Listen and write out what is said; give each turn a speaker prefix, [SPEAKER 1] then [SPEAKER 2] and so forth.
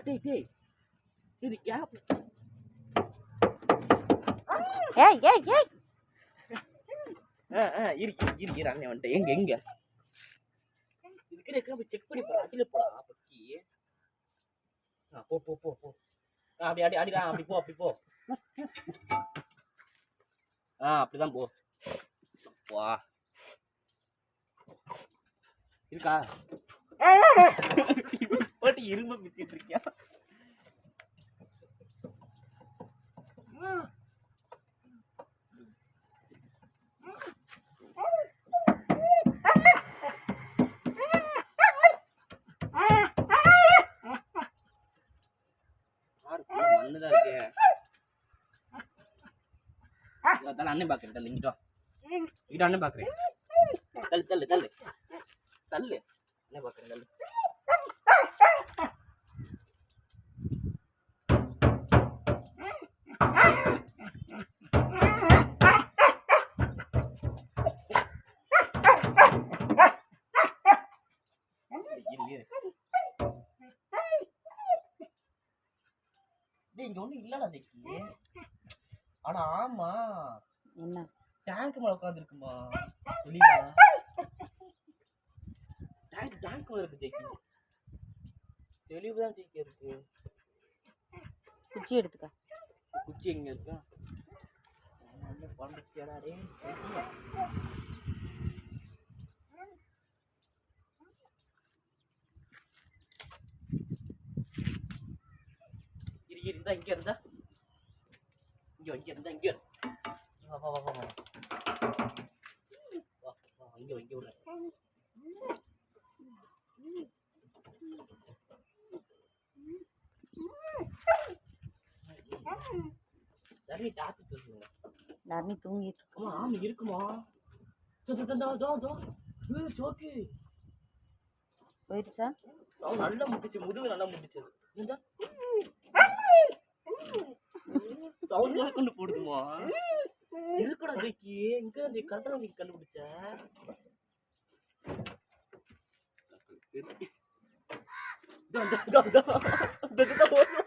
[SPEAKER 1] டேய் டேய் இது கேப்
[SPEAKER 2] ஏய் ஏய் ஏய்
[SPEAKER 1] ஆ ஆ இரு இரு இரு இரு அண்ணே வந்துட்டேன் எங்க எங்க இதுக்கு இருக்க போய் செக் பண்ணி போடா அடியில போடா பக்கி ஆ போ போ போ போ ஆ அப்படி அடி அடிடா அப்படி போ அப்படி போ ஆ அப்படிதான் போ வா இருக்கா போட்டு இரும்பு மிச்சிட்டு இருக்கியா? மண்ணுதான் அண்ணன் பாக்குறேன் தள்ளு இங்கிட்ட இங்கிட்ட அண்ணன் பாக்குறேன். தள்ளு தள்ளு தள்ளு. தள்ளு. அண்ணன் பாக்குறேன் தள்ளு. இங்க ஒண்ணும் இல்லடா ஜெக்கி. ஆனா ஆமா.
[SPEAKER 2] என்ன?
[SPEAKER 1] டேங்க் மேல உட்காந்துருக்குமா வெளியா டேங்க் டேங்க் மேல இருக்கு ஜெக்கி. தெளிவு தான் ஜெக்கி இருக்கு.
[SPEAKER 2] குச்சி எடுத்துக்க.
[SPEAKER 1] குச்சி எங்க இருக்கா பண்றா டே இரு இரு இருந்தா இங்க இருந்தா இங்க வா, இங்க இருந்தா இங்க இரு. வா வா வா வா வா வா வா இங்க இங்க நிறைய டாக்டர் சொல்லுங்க
[SPEAKER 2] தரணி தூங்கிட்டு.
[SPEAKER 1] ஆமா ஆமா இருக்குமா? தோ தோ தோ தோ ஜோக்கி
[SPEAKER 2] போயிடுச்சா?
[SPEAKER 1] அவன் நல்லா முட்டிச்சு முதுகு நல்லா முட்டிச்சது இந்த. சவுண்ட் கொண்டு போடுதுமா? இருக்குடா ஜெக்கி எங்க அந்த கரெக்டாக நீ கண்டுபிடிச்ச? இதோ, இதோ, இதோ, இதோ. இதோ, இதோ, ஓடு, ஓடு.